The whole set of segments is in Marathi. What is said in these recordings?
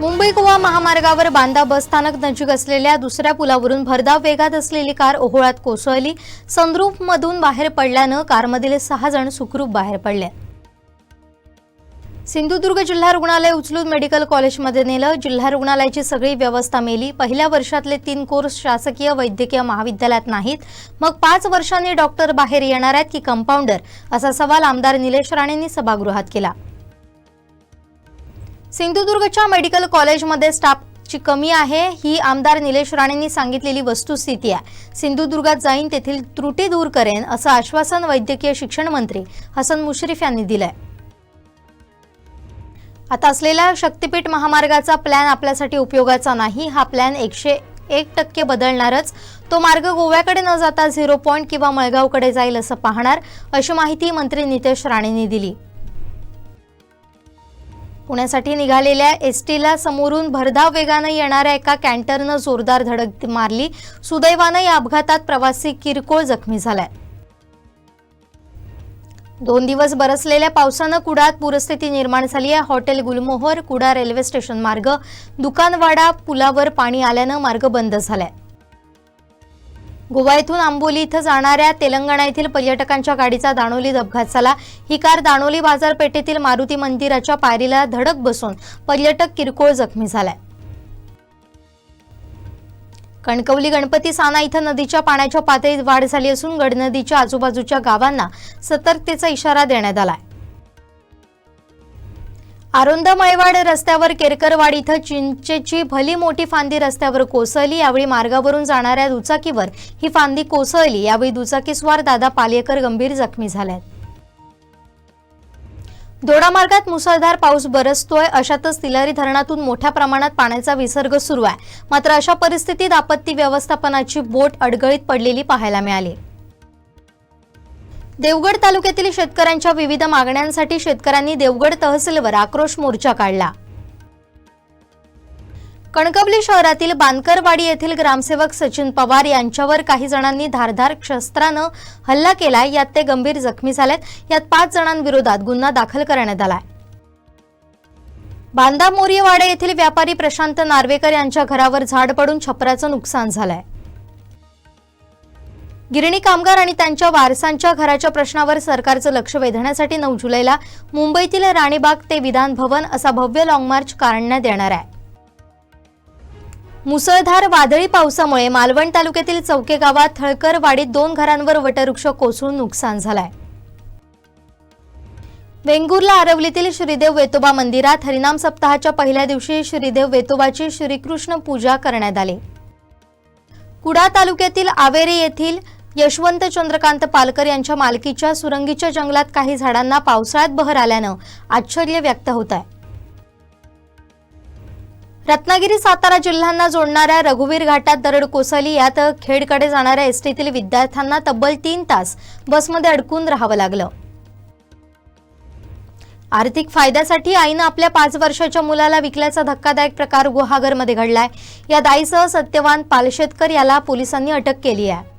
मुंबई गोवा महामार्गावर बांदा बस स्थानक नजीक असलेल्या दुसऱ्या पुलावरून भरधाव वेगात असलेली कार ओहोळात कोसळली. सनरूफमधून बाहेर पडल्यानं कारमधील सहा जण सुखरूप बाहेर पडले. सिंधुदुर्ग जिल्हा रुग्णालय उचलून मेडिकल कॉलेजमध्ये नेलं. जिल्हा रुग्णालयाची सगळी व्यवस्था मेली. पहिल्या वर्षातले तीन कोर्स शासकीय वैद्यकीय महाविद्यालयात नाहीत. मग पाच वर्षांनी डॉक्टर बाहेर येणार आहेत की कंपाऊंडर? असा सवाल आमदार निलेश राणेंनी सभागृहात केला. सिंधुदुर्गच्या मेडिकल कॉलेजमध्ये स्टाफची कमी आहे. ही आमदार निलेश राणेंनी सांगितलेली वस्तुस्थिती आहे. सिंधुदुर्गात जाईन तेथील त्रुटी दूर करेन असं आश्वासन वैद्यकीय शिक्षण मंत्री हसन मुश्रीफ यांनी दिलंय. आता असलेला शक्तीपीठ महामार्गाचा प्लॅन आपल्यासाठी उपयोगाचा नाही. हा प्लॅन एकशे एक टक्के बदलणारच. तो मार्ग गोव्याकडे न जाता झिरो पॉईंट किंवा मळगावकडे जाईल असं पाहणार अशी माहिती मंत्री नितेश राणेंनी दिली. पुण्यासाठी निघालेल्या एस टीला समोरून भरधाव वेगानं येणाऱ्या एका कॅन्टरनं जोरदार धडक मारली. सुदैवानं या अपघातात प्रवासी किरकोळ जखमी झालाय. दोन दिवस बरसलेल्या पावसानं कुडात पूरस्थिती निर्माण झाली आहे. हॉटेल गुलमोहर कुडा रेल्वे स्टेशन मार्ग दुकानवाडा पुलावर पाणी आल्यानं मार्ग बंद झालाय. गोवा येथून आंबोली इथं जाणाऱ्या तेलंगणा येथील पर्यटकांच्या गाडीचा दाणोलीत अपघात झाला ही कार दाणोली बाजारपेठेतील मारुती मंदिराच्या पायरीला धडक बसून पर्यटक किरकोळ जखमी झालाय. कणकवली गणपती साना इथं नदीच्या पाण्याच्या पातळीत वाढ झाली असून गडनदीच्या आजूबाजूच्या गावांना सतर्कतेचा इशारा देण्यात आलाय. आरोंद मयवाड रस्त्यावर केरकरवाड इथं चिंचेची भली मोठी फांदी रस्त्यावर कोसळली. यावेळी मार्गावरून जाणाऱ्या दुचाकीवर ही फांदी कोसळली. यावेळी दुचाकीस्वार दादा पालेकर गंभीर जखमी झाल्यात. दोडा मार्गात मुसळधार पाऊस बरसतोय. अशातच तिलारी धरणातून मोठ्या प्रमाणात पाण्याचा विसर्ग सुरू आहे. मात्र अशा परिस्थितीत आपत्ती व्यवस्थापनाची बोट अडगळीत पडलेली पाहायला मिळाली. देवगड तालुक्यातील शेतकऱ्यांच्या विविध मागण्यांसाठी शेतकऱ्यांनी देवगड तहसीलवर आक्रोश मोर्चा काढला. कणकवली शहरातील बांदकरवाडी येथील ग्रामसेवक सचिन पवार यांच्यावर काही जणांनी धारधार शस्त्रानं हल्ला केला. यात ते गंभीर जखमी झालेत. यात पाच जणांविरोधात गुन्हा दाखल करण्यात आलाय. बांदा मोरियवाडा येथील व्यापारी प्रशांत नार्वेकर यांच्या घरावर झाड पडून छपराचं नुकसान झालंय. गिरणी कामगार आणि त्यांच्या वारसांच्या घराच्या प्रश्नावर सरकारचं लक्ष वेधण्यासाठी नऊ जुलैला मुंबईतील राणीबाग ते विधान भवन असा भव्य लाँग मार्च काढण्यात येणार आहे. मुसळधार वादळी पावसामुळे मालवण तालुक्यातील चौके गावात थळकरवाडीत दोन घरांवर वटवृक्ष कोसळून नुकसान झालंय. वेंगुर्ला आरवलीतील श्रीदेव वेतोबा मंदिरात हरिनाम सप्ताहाच्या पहिल्या दिवशी श्रीदेव वेतोबाची श्रीकृष्ण पूजा करण्यात आली. कुडा तालुक्यातील आवेरे येथील यशवंत चंद्रकांत पालकर यांच्या मालकीच्या सुरंगीच्या जंगलात काही झाडांना पावसाळ्यात बहर आल्यानं आश्चर्य व्यक्त होत आहे. रत्नागिरी सातारा जिल्ह्यांना जोडणाऱ्या रघुवीर घाटात दरड कोसळली. यात खेडकडे जाणाऱ्या एसटीतील विद्यार्थ्यांना तब्बल तीन तास बसमध्ये अडकून राहावं लागलं. आर्थिक फायद्यासाठी आईनं आपल्या पाच वर्षाच्या मुलाला विकल्याचा धक्कादायक प्रकार गुहागरमध्ये घडलाय. या दाईसह सत्यवान पालशेतकर याला पोलिसांनी अटक केली आहे.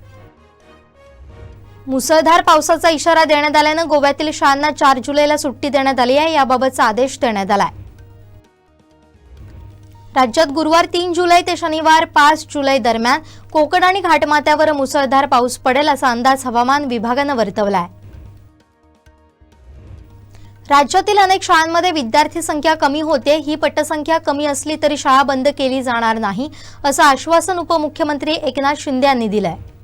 मुसळधार पावसाचा इशारा देण्यात आल्यानं गोव्यातील शाळांना चार जुलैला सुट्टी देण्यात आली आहे याबाबतचा आदेश देण्यात आलाय. राज्यात गुरुवार तीन जुलै ते शनिवार पाच जुलै दरम्यान कोकण आणि घाटमाथ्यावर मुसळधार पाऊस पडेल असा अंदाज हवामान विभागानं वर्तवला आहे राज्यातील अनेक शाळांमध्ये विद्यार्थी संख्या कमी होते ही पटसंख्या कमी असली तरी शाळा बंद केली जाणार नाही असं आश्वासन उपमुख्यमंत्री एकनाथ शिंदे यांनी आहे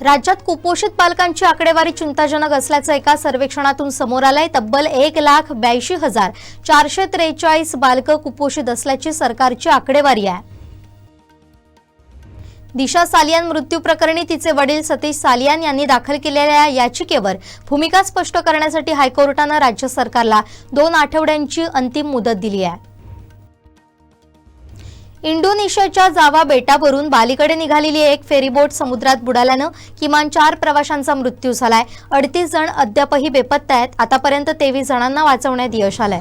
राज्यात कुपोषित पालकांची आकडेवारी चिंताजनक असल्याचं एका सर्वेक्षणातून समोर आलंय. तब्बल एक लाख ब्याऐंशी हजार चारशे त्रेचाळीस बालकं कुपोषित असल्याची सरकारची आकडेवारी आहे. दिशा सालियान मृत्यू प्रकरणी तिचे वडील सतीश सालियान यांनी दाखल केलेल्या याचिकेवर भूमिका स्पष्ट करण्यासाठी हायकोर्टानं राज्य सरकारला दोन आठवड्यांची अंतिम मुदत दिली आहे. इंडोनेशियाच्या जावा बेटावरून बालीकडे निघालेली एक फेरीबोट समुद्रात बुडाल्यानं किमान चार प्रवाशांचा मृत्यू झालाय. अडतीस जण अद्यापही बेपत्ता आहेत. आतापर्यंत तेवीस जणांना वाचवण्यात यश आलंय.